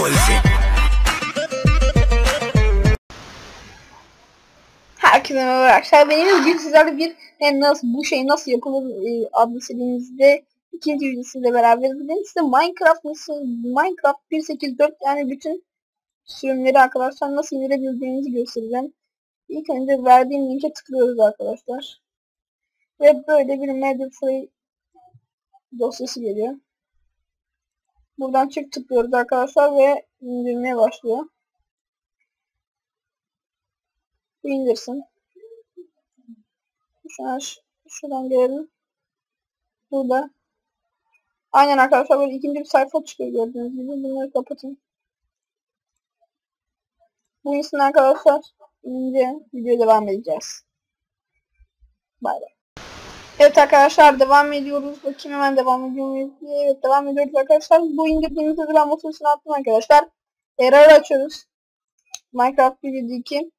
como. Herkese merhaba arkadaşlar. Benim bugün sizlerle bir e, nasıl bu şey nasıl yapılır e, adlı serimizde ikinci videosuyla beraber ben size Minecraft nasıl Minecraft 1.8.4 yani bütün sürümleri arkadaşlar nasıl indirebildiğinizi göstereceğim. İlk önce verdiğim linke tıklıyoruz arkadaşlar. Ve böyle bir medya dosyası geliyor. Buradan çık tıklıyoruz arkadaşlar ve indirmeye başlıyor. Bu indirsin. Şu an şuradan gelelim. Burada. Aynen arkadaşlar böyle ikinci bir sayfa çıkıyor gördüğünüz gibi. Bunları kapatın. Bu insin arkadaşlar. İnince videoya devam edeceğiz. Bay bay. Evet arkadaşlar devam ediyoruz. Bakayım hemen devam ediyor muyuz diye. Evet devam ediyoruz arkadaşlar. Bu indirdiğimizde de ben motorunu attım arkadaşlar. Error açıyoruz. Minecraft 1.2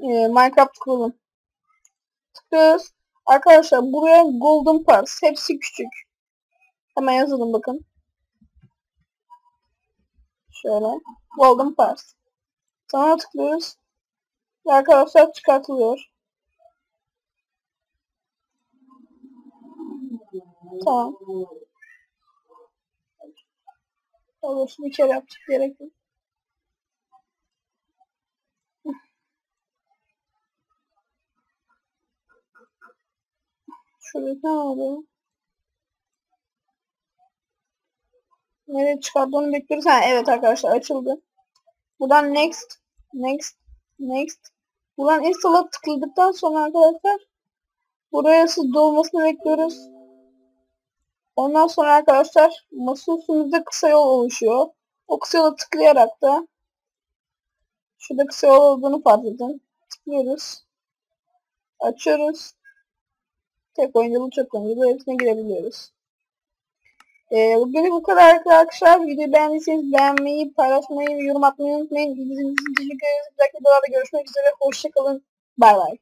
ee, Minecraft kurulum. Tıklıyoruz. Arkadaşlar buraya Golden Parts. Hepsi küçük. Hemen yazalım bakın. Şöyle. Golden Parts. Sonra tıklıyoruz. Ve arkadaşlar çıkartılıyor. Tamam. Olur. Bir kere yapacak gerek yok. Şurada ne oldu? Nereye çıkardığını bekliyoruz. Evet arkadaşlar açıldı. Buradan next, next, next. Buradan install'a tıkladıktan sonra arkadaşlar buraya dolmasını bekliyoruz. Ondan sonra arkadaşlar masa üstümüzde kısa yol oluşuyor. O kısa yola tıklayarak da şurada kısa yol olduğunu fark edin. Tıklıyoruz. Açıyoruz. Tek oyuncu, çok oyuncu hepsine girebiliyoruz. Ee, bugün bu kadar arkadaşlar. Videoyu beğendiyseniz beğenmeyi, paylaşmayı, yorum atmayı unutmayın. İzlediğiniz için teşekkür ederiz. Bir dahaki videolarda görüşmek üzere. Hoşçakalın. Bay bay.